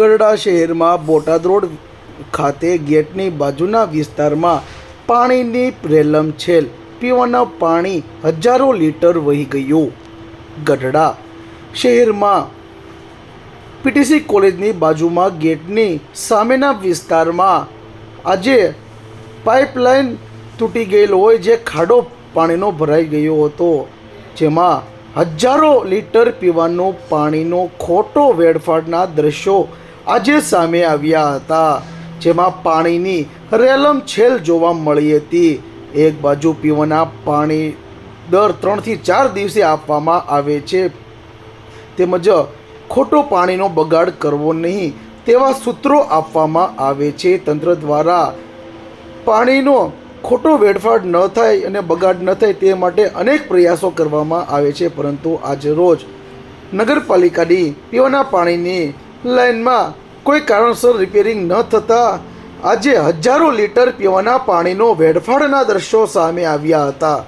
ગરડા શહેરમાં બોટાદ રોડ ખાતે ગેટની બાજુના વિસ્તારમાં પાણીની રેલમછેલ પીવાના પાણી હજારો લીટર વહી ગયું. ગઢડા શહેરમાં પીટીસી કોલેજની બાજુમાં ગેટની સામેના વિસ્તારમાં આજે પાઇપલાઇન તૂટી ગયેલ હોય જે ખાડો પાણીનો ભરાઈ ગયો હતો, જેમાં હજારો લીટર પીવાનું પાણીનો ખોટો વેડફાટના દ્રશ્યો આજે સામે આવ્યા હતા, જેમાં પાણીની રેલમ છેલ જોવા મળી હતી. એક બાજુ પીવાના પાણી દર ત્રણથી ચાર દિવસે આપવામાં આવે છે. તેમજ ખોટો પાણીનો બગાડ કરવો નહીં તેવા સૂત્રો આપવામાં આવે છે. તંત્ર દ્વારા પાણીનો ખોટો વેડફાટ ન થાય અને બગાડ ન થાય તે માટે અનેક પ્રયાસો કરવામાં આવે છે. પરંતુ આજે રોજ નગરપાલિકાની પીવાના પાણીની લાઇનમાં કોઈ કારણસર રિપેરિંગ ન થતાં આજે હજારો લીટર પીવાના પાણીનો વેડફાડના દ્રશ્યો સામે આવ્યા હતા.